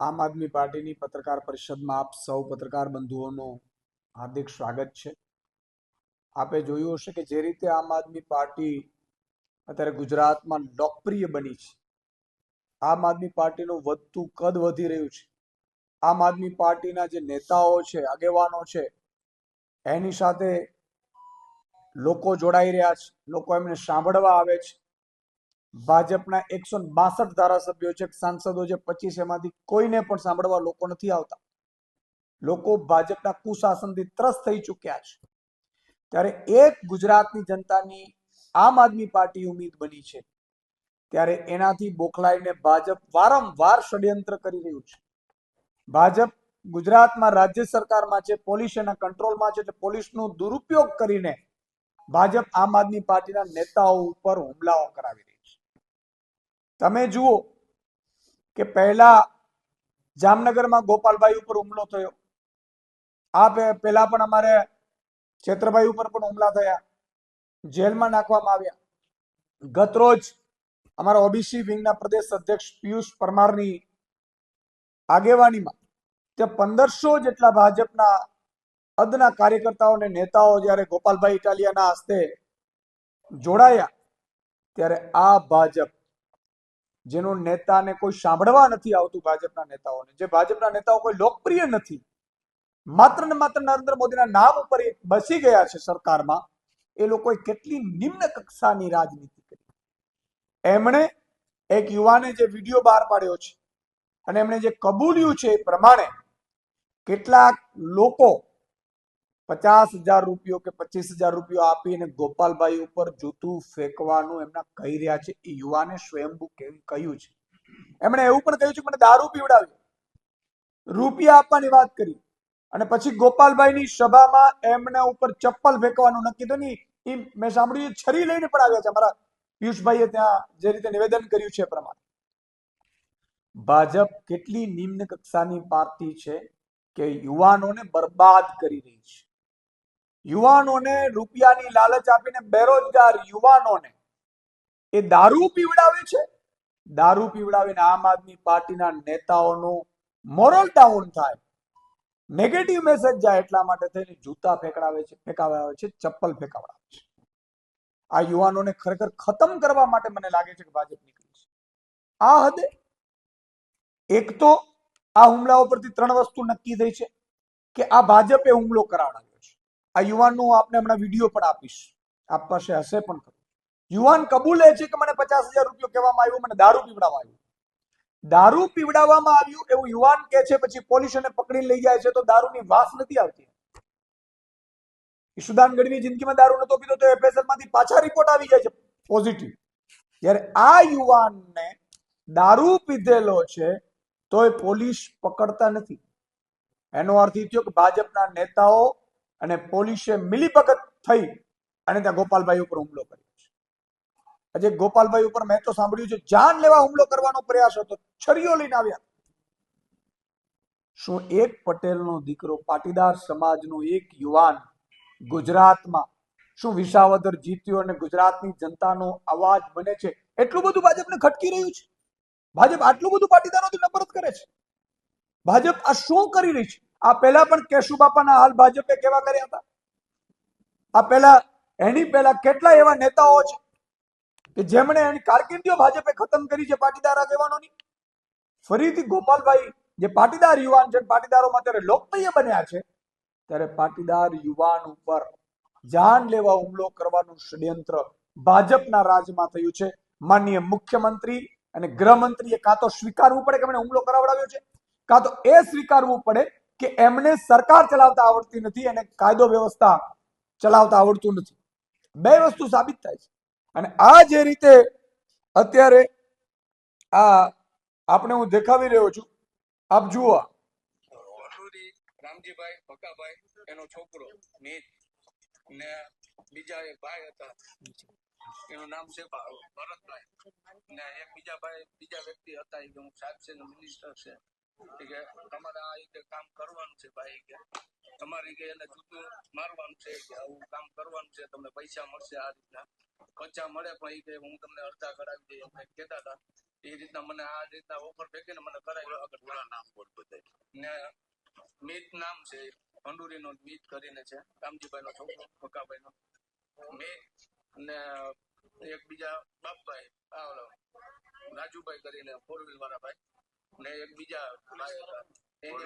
આમ આદમી પાર્ટીની પત્રકાર પરિષદમાં આપ સૌ પત્રકાર બંધુઓનું હાર્દિક સ્વાગત છે. આપે જોયું હશે કે જે રીતે આમ આદમી પાર્ટી અત્યારે ગુજરાતમાં લોકપ્રિય બની છે. આમ આદમી પાર્ટીનું વધતું કદ વધી રહ્યું છે. આમ આદમી પાર્ટીના જે નેતાઓ છે, આગેવાનો છે, એની સાથે લોકો જોડાઈ રહ્યા છે. લોકો એમને સાંભળવા આવે છે. ભાજપના એકસો બાસઠ ધારાસભ્યો છે, સાંસદો છે, પચીસ એમાંથી કોઈને પણ સાંભળવા લોકો નથી આવતા. લોકો ભાજપના કુશાસનથી ત્રસ્ત થઈ ચૂક્યા છે. ત્યારે એક ગુજરાતની જનતાની આમ આદમી પાર્ટી ઉમેદ બની છે. ત્યારે એનાથી બોખલાઈને ભાજપ વારંવાર ષડયંત્ર કરી રહ્યું છે. ભાજપ ગુજરાતમાં રાજ્ય સરકારમાં છે, પોલીસ એના કંટ્રોલમાં છે, એટલે પોલીસનો દુરુપયોગ કરીને ભાજપ આમ આદમી પાર્ટીના નેતાઓ ઉપર હુમલાઓ કરાવી રહી છે. તમે જુઓ કે પહેલા જામનગરમાં ગોપાલભાઈ ઉપર હુમલો થયો. આ પહેલા પણ અમારે છેત્રભાઈ ઉપર પણ હુમલા થયા. જેલમાં નાખવામાં આવ્યા. ગતરોજ અમારા ઓબીસી વિંગના પ્રદેશ અધ્યક્ષ પિયુષ પરમારની આગેવાનીમાં તે પંદરસો જેટલા ભાજપના અદના કાર્યકર્તાઓ અને નેતાઓ જ્યારે ગોપાલભાઈ ઇટાલિયાના હસ્તે જોડાયા, ત્યારે આ ભાજપ જેનો નેતાને કોઈ સાંભળવા નથી આવતું ભાજપના નેતાઓને, જે ભાજપના નેતાઓ કોઈ લોકપ્રિય નથી. માત્ર ને માત્ર નરેન્દ્ર મોદીના નામ ઉપર બસી ગયા છે સરકારમાં, એ લોકોએ કેટલી નિમ્ન કક્ષાની રાજનીતિ કરી. એમણે એક યુવાને જે વીડિયો બહાર પાડ્યો છે અને એમણે જે કબૂલ્યું છે એ પ્રમાણે કેટલાક લોકો પચાસ હજાર રૂપિયો કે પચીસ હજાર રૂપિયો આપીને ગોપાલભાઈ ઉપર જૂતું ફેંકવાનું એમના કહી રહ્યા છે. એ યુવાને સ્વયંભૂ કહ્યું છે? એમણે એવું પણ કહ્યું છે મને દારૂ પીવડાવ્યો રૂપિયા આપવાની વાત કરી અને પછી ગોપાલભાઈની સભામાં એમના ઉપર ચપ્પલ ફેંકવાનું નક્કી તો નહીં. એ મેં સાંભળ્યું છરી લઈને પણ આવ્યા છે. અમારા પિયુષભાઈએ ત્યાં જે રીતે નિવેદન કર્યું છે પ્રમાણે. ભાજપ કેટલી નિમ્ન કક્ષાની પાર્ટી છે કે યુવાનોને બરબાદ કરી રહી છે? યુવાનોને રૂપિયાની લાલચ આપીને બેરોજગાર યુવાનોને એ દારૂ પીવડાવે છે? દારૂ પીવડાવીને આમ આદમી પાર્ટીના નેતાઓનું મોરલ ડાઉન થાય. નેગેટિવ મેસેજ જાય એટલા માટે થઈને જૂતા ફેંકડાવે છે ફેંકાવે છે, ચપ્પલ ફેંકાવડાવે છે. આ યુવાનોને ખરેખર ખતમ કરવા માટે મને લાગે છે કે ભાજપ નીકળી છે. આ હદે એક તો આ હુમલાઓ પરથી ત્રણ વસ્તુ નક્કી થઈ છે કે આ ભાજપે હુમલો કરાવડાવ્યો. આ યુવાનનો આપને હમણાં વીડિયો પણ આપીશ. આપ પાસે હશે પણ યુવાન કબૂલે છે કે મને પચાસ હજાર રૂપિયો કહેવામાં આવ્યો, મને દારૂ પીવડાવવા આવ્યું. દારૂ પીવડાવવામાં આવ્યું એવું યુવાન કે છે, પછી પોલીસ એને પકડી લઈ જાય છે તો દારૂની વાસ નથી આવતી. ઈશુદાન ગઢવી જિંદગીમાં દારૂ નતો પીધો તો એફએસએલમાંથી પાછા રિપોર્ટ આવી જાય છે પોઝિટિવ જ્યારે આ યુવાનને દારૂ પીધેલો છે તો એ પોલીસ પકડતા નથી. એનો અર્થ એ થયો કે ભાજપના નેતાઓ અને પોલીસે મિલીભગત થઈ અને ત્યાં ગોપાલભાઈ ઉપર હુમલો કર્યો છે. આજે ગોપાલભાઈ ઉપર મેં તો સાંભળ્યું છે, જાન લેવા હુમલો કરવાનો પ્રયાસ હતો, છરીઓ લઈને આવ્યા. શું એક પટેલનો દીકરો પાટીદાર સમાજનો એક યુવાન ગુજરાતમાં, શું વિસાવદર જીત્યો અને ગુજરાતની જનતાનો અવાજ બને છે? એટલું બધું ભાજપને ખટકી રહ્યું છે. ભાજપ આટલું બધું પાટીદારોથી નફરત કરે છે. ભાજપ આ શું કરી રહી છે? આ પહેલા પણ કેશુબાપાના હાલ ભાજપે કેવા કર્યા હતા? આ પહેલા, એની પહેલા કેટલા એવા નેતાઓ છે કે જેમણે એની કારકિર્દીઓ ભાજપે ખતમ કરી છે પાટીદાર આગેવાનોની? ફરીથી ગોપાલભાઈ, જે પાટીદાર યુવાન છે, પાટીદારોમાં ત્યારે લોકપ્રિય બન્યા છે, ત્યારે પાટીદાર યુવાન ઉપર જાન લેવા હુમલો કરવાનું ષડયંત્ર ભાજપના રાજમાં થયું છે. માનનીય મુખ્યમંત્રી અને ગૃહમંત્રીએ કાં તો સ્વીકારવું પડે કે એમણે હુમલો કરાવડાવ્યો છે? કાં તો એ સ્વીકારવું પડે કે એમને સરકાર ચલાવતા આવડતી નથી અને કાયદો વ્યવસ્થા ચલાવતા આવડતું નથી. બે વસ્તુ સાબિત થાય છે. અને આ જે રીતે અત્યારે આ આપણે હું દેખાવી રહ્યો છું, આપ જુઓ રામજીભાઈ ભકાભાઈ એનો છોકરો નીત ને બીજા એક ભાઈ હતા. એનું નામ છે ભરતભાઈ. ને એક બીજા ભાઈ, બીજા વ્યક્તિ હતા, એ કે હું સાહેબ છે મિનિસ્ટર છે. કે તમારે આ રીતે કામ કરવાનું છે ભાઈ કે તમારી કે એને જૂતું મારવાનું છે કે આવું કામ કરવાનું છે તમને પૈસા મળશે આ રીતના. પૈસા મળે પણ કે હું તમને અડધા કરાવી દઈ એમ કહેતા હતા. એ રીતના મને આ રીતના ઓફર ફેંકીને મને કરાવી આગળ પૂરા નામ બોલ બધાય. ને મીત નામ છે ભંડુરી નો મીત કરીને છે. કામજીભાઈ નો છોકરો ભકાભાઈ નો મીત ને એક બીજા બાપભાઈ રાજુભાઈ કરીને ફોર વ્હીલ વાળા ભાઈ. ને એક બીજા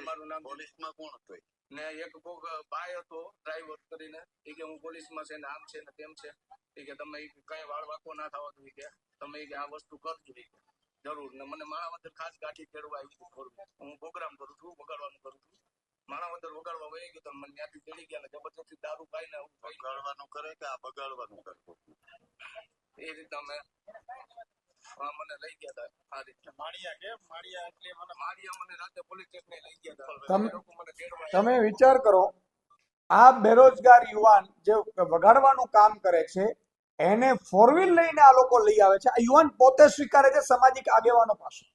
મારું નામ. પોલીસમાં કોણ હતો ને એક કોક ભાઈ હતો ડ્રાઈવર કરીને. એ કે હું પોલીસમાં છે ને આમ છે ને તેમ છે. એ કે તમે કઈ વાળ વાકો ના થવા દો કે. તમે કે આ વસ્તુ કરજો એ કે. જરૂર. ને મને માણાવદર ખાસ ગાંઠી ફેરવા આવી કરું હું પ્રોગ્રામ કરું છું વગાડવાનું કરું છું. માણાવદર વગાડવા વહી ગયો તો મને ત્યાંથી ચડી ગયા ને જબરજસ્તી દારૂ પાઈને થઈ કરે કે આ બગાડવાનું કરે? એ રીતે મેં હા, મને લઈ ગયા હતા. આ રીતના માળિયા કે? માળિયા એટલે મને મારિયા મને રાતે પોલીસ સ્ટેશને લઈ ગયા હતા. તમે- લોકો મને તમે વિચાર કરો આ બેરોજગાર યુવાન જે વગાડવાનું કામ કરે છે એને ફોર વ્હીલ લઈને આ લોકો લઈ આવે છે. આ યુવાન પોતે સ્વીકારે છે સામાજિક આગેવાનો પાસે.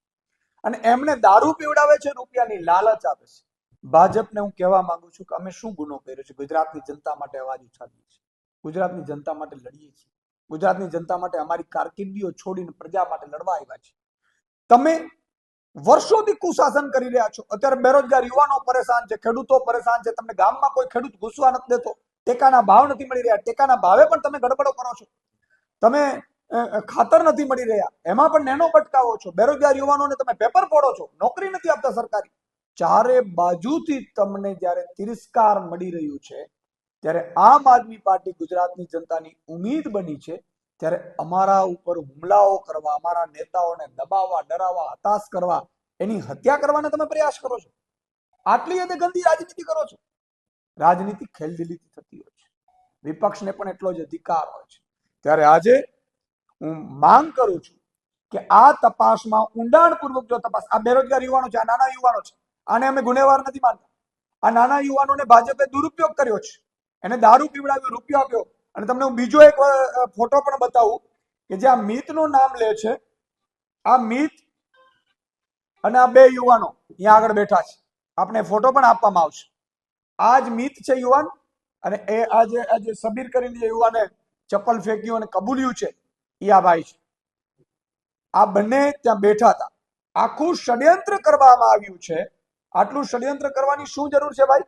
અને એમને દારૂ પીવડાવે છે રૂપિયાની લાલચ આપે છે. ભાજપને હું કહેવા માંગુ છું કે અમે શું ગુનો કર્યો છે? ગુજરાતની જનતા માટે અવાજ ઉઠાવીએ છીએ. ગુજરાતની જનતા માટે લડીએ છીએ. ગુજરાતની જનતા માટે અમારી કારકિર્દીઓ છોડીને પ્રજા માટે લડવા આવ્યા છે. તમે વર્ષોથી કુશાસન કરી રહ્યા છો. અત્યારે બેરોજગાર યુવાનો પરેશાન છે, ખેડૂતો પરેશાન છે. તમને ગામમાં કોઈ ખેડૂત ઘૂસવા નથી દેતો. ટેકાના ભાવ નથી મળી રહ્યા. ટેકાના ભાવે પણ તમે ગડબડો કરો છો. તમે ખાતર નથી મળી રહ્યા. એમાં પણ નેનો પટકાવો છો. બેરોજગાર યુવાનોને તમે પેપર ફોડો છો. નોકરી નથી આપતા સરકારી. ચારે બાજુથી તમને જ્યારે તિરસ્કાર મળી રહ્યું છે ત્યારે આમ આદમી પાર્ટી ગુજરાતની જનતાની ઉમેદ બની છે, ત્યારે અમારા ઉપર હુમલાઓ કરવા, અમારા નેતાઓને દબાવવા, ડરાવવા, હતાશ કરવા, એની હત્યા કરવાના તમે પ્રયાસ કરો છો? આટલી હદે ગંદી રાજનીતિ કરો છો? રાજનીતિ ખેલદિલીથી થતી હોય છે. વિપક્ષને પણ એટલો જ અધિકાર હોય છે. ત્યારે આજે હું માંગ કરું છું કે આ તપાસમાં ઊંડાણપૂર્વક જો તપાસ, આ બેરોજગાર યુવાનો છે, આ નાના યુવાનો છે, આને અમે ગુનેવાર નથી માનતા. આ નાના યુવાનોને ભાજપે દુરુપયોગ કર્યો છે. એને દારૂ પીવડાવ્યો, રૂપિયો આપ્યો. અને તમને હું બીજો એક ફોટો પણ બતાવું કે જે આ મિતનું નામ લે છે. આ મિત અને આ બે યુવાનો અહીંયા આગળ બેઠા છે. આપણે ફોટો પણ આપવામાં આવશે. આ જ મિત છે યુવાન અને એ આ જે આ જે સબીર કરીને યુવાને ચપ્પલ ફેંક્યું અને કબૂલ્યું છે, એ આ ભાઈ છે. આ બંને ત્યાં બેઠા હતા. આખું ષડયંત્ર કરવામાં આવ્યું છે. આટલું ષડયંત્ર કરવાની શું જરૂર છે ભાઈ?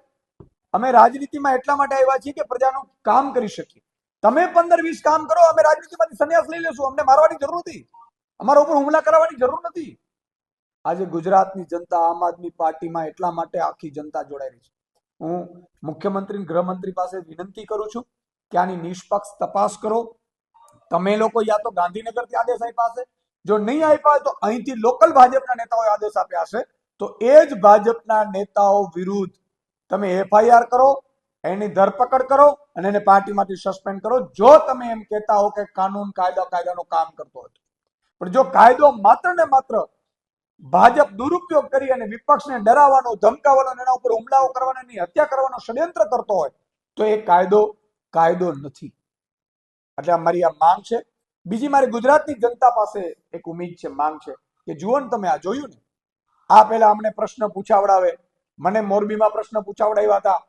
અમે રાજનીતિમાં એટલા માટે આવ્યા છીએ કે પ્રજાનું કામ કરી શકીએ. તમે પંદર વીસ કામ કરો, અમે રાજનીતિમાંથી સંન્યાસ લઈ લેશું, અમને મારવાની જરૂર નથી. અમારા ઉપર હુમલા કરાવવાની જરૂર નથી. આજે ગુજરાતની જનતા આમ આદમી પાર્ટીમાં એટલા માટે આખી જનતા જોડાયેલી છે. હું મુખ્યમંત્રી ગૃહમંત્રી પાસે વિનંતી કરું છું કે આની નિષ્પક્ષ તપાસ કરો. તમે લોકો યા તો ગાંધીનગરથી આદેશ આપ્યા હશે. જો નહીં આપ્યા હોય તો અહીંથી લોકલ ભાજપના નેતાઓએ આદેશ આપ્યા હશે. તો એ જ ભાજપના નેતાઓ વિરુદ્ધ તમે એફઆઈઆર કરો, એની ધરપકડ કરો અને એને પાર્ટીમાંથી સસ્પેન્ડ કરો. જો તમે એમ કહેતા હો કે કાનૂન કાયદા કાયદાનું કામ કરતો હતો પણ જો કાયદો માત્ર ને માત્ર ભાજપ દુરુપયોગ કરી અને વિપક્ષને ડરાવવાનો, ધમકાવવાનો એના ઉપર હુમલાઓ કરવાનો એની હત્યા કરવાનો ષડયંત્ર કરતો હોય, તો એ કાયદો કાયદો નથી. એટલે મારી આ માંગ છે. બીજી મારી ગુજરાતની જનતા પાસે એક ઉમેદ છે, માંગ છે કે જુઓ ને તમે આ જોયું ને? આ પહેલા અમને પ્રશ્ન પૂછાવડાવે મને મોરબીમાં પ્રશ્ન પૂછાવડાવ્યા હતા.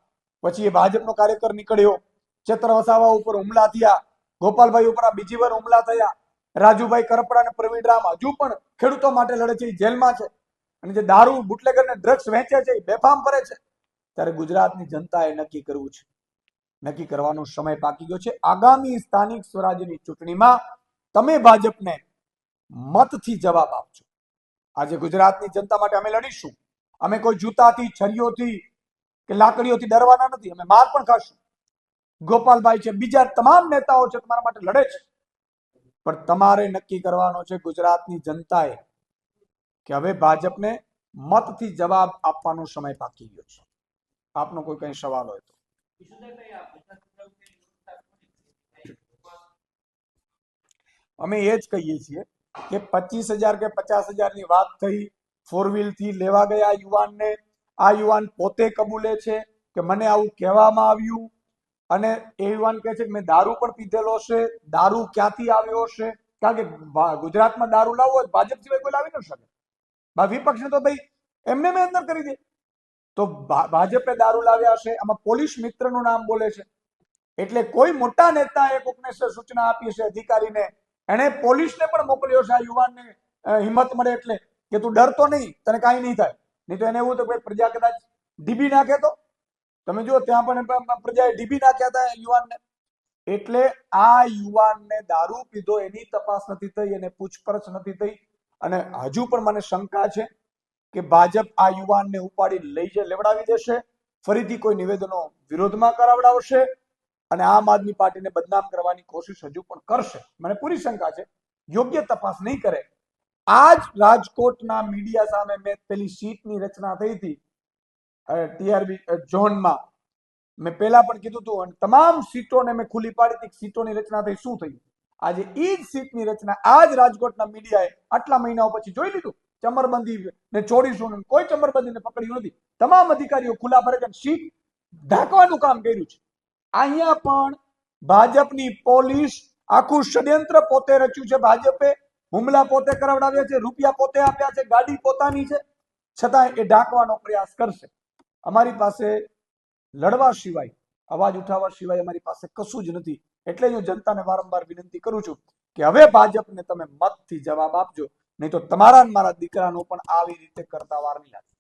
પછી એ ભાજપનો કાર્યકર નીકળ્યો. ચેતર વસાવા ઉપર હુમલા થયા. ગોપાલભાઈ ઉપર બીજી વાર હુમલા થયા. રાજુભાઈ કરપડા અને પ્રવીણ રામ હજુ પણ ખેડૂતો માટે લડે છે, એ જેલમાં છે. અને જે દારૂ બુટલેગર ને ડ્રગ્સ વેચે છે, એ બેફામ ફરે છે. ત્યારે ગુજરાતની જનતાએ નક્કી કરવું છે. નક્કી કરવાનો સમય પાકી ગયો છે. આગામી સ્થાનિક સ્વરાજ્યની ચૂંટણીમાં તમે ભાજપને મતથી જવાબ આપજો. આજે ગુજરાતની જનતા માટે અમે લડીશું. અમે કોઈ જૂતાથી, છરીઓથી કે લાકડીઓથી ડરવાના નથી, અમે માર પણ ખાશું. ગોપાલભાઈ છે, બીજા તમામ નેતાઓ છે, તમારા માટે લડે છે. પણ તમારે નક્કી કરવાનો છે ગુજરાતની જનતાએ કે હવે ભાજપને મતથી જવાબ આપવાનો સમય પાકી ગયો છે. આપનો કોઈ કઈ સવાલ હોય તો. અમે એ જ કહીએ છીએ કે પચીસ હજાર કે પચાસ હજારની વાત થઈ ફોર વ્હીલથી લેવા ગયા યુવાનને. આ યુવાન પોતે કબૂલે છે કે મને આવું કહેવામાં આવ્યું અને એ યુવાન કહે છે કે મેં દારૂ પણ પીધેલો છે. દારૂ ક્યાંથી આવ્યો છે? કારણ કે ગુજરાતમાં દારૂ લાવવો હોય ભાજપ સિવાય કોઈ લાવી ન શકે. વિપક્ષને તો ભાઈ એમને મેં અંદર કરી દે. તો ભાજપે દારૂ લાવ્યા છે. આમાં પોલીસ મિત્રનું નામ બોલે છે. એટલે કોઈ મોટા નેતાએ સ- સૂચના આપી છે અધિકારીને. એણે પોલીસને પણ મોકલ્યો છે આ યુવાનને હિંમત મળે એટલે. કે તું ડરતો નહીં, તને કાંઈ નહીં થાય. નહીં તો એને એવું તો ભાઈ પ્રજા કદાચ ડીબી નાખે તો? તમે જુઓ, ત્યાં પણ પ્રજાએ ડીબી નાખ્યા હતા યુવાનને. એટલે આ યુવાનને દારૂ પીધો, એની તપાસ નથી થઈ, એને પૂછપરછ નથી થઈ. અને હજુ પણ મને શંકા છે કે ભાજપ આ યુવાનને ઉપાડી લઈ જ લેવડાવી દેશે, ફરીથી કોઈ નિવેદનો વિરોધમાં કરાવડાવશે અને આમ આદમી પાર્ટીને બદનામ કરવાની કોશિશ હજુ પણ કરશે. મને પૂરી શંકા છે. યોગ્ય તપાસ નહીં કરે. આ જ રાજકોટના મીડિયા સામે મેં પેલી શીટની રચના થઈ હતી ટીઆરબી ઝોનમાં. મેં પહેલા પણ કીધું હતું, અને તમામ સીટોને મેં ખુલ્લી પાડી હતી સીટોની રચના થઈ શું થયું આજે એ જ સીટની રચના આ જ રાજકોટના મીડિયાએ આટલા મહિનાઓ પછી જોઈ લીધું. ચમરબંધી ને ચોરીસું કોઈ ચમરબંધીને પકડ્યું નથી. તમામ અધિકારીઓ ખુલ્લા ફરે સીટ ઢાંકવાનું કામ કર્યું છે. અહીંયા પણ ભાજપની પોલીસ આખું ષડયંત્ર પોતે રચ્યું છે. ભાજપે હુમલા પોતે કરાવડાવ્યા છે, રૂપિયા પોતે આપ્યા છે, ગાડી પોતાની છે. છતાં એ ઢાંકવાનો પ્રયાસ કરશે. અમારી પાસે લડવા સિવાય, અવાજ ઉઠાવવા સિવાય અમારી પાસે કશું જ નથી. એટલે હું જનતાને વારંવાર વિનંતી કરું છું કે હવે ભાજપને તમે મતથી જવાબ આપજો. નહીં તો તમારા મારા દીકરાનો પણ આવી રીતે કરતા વાર નહીં લાગે.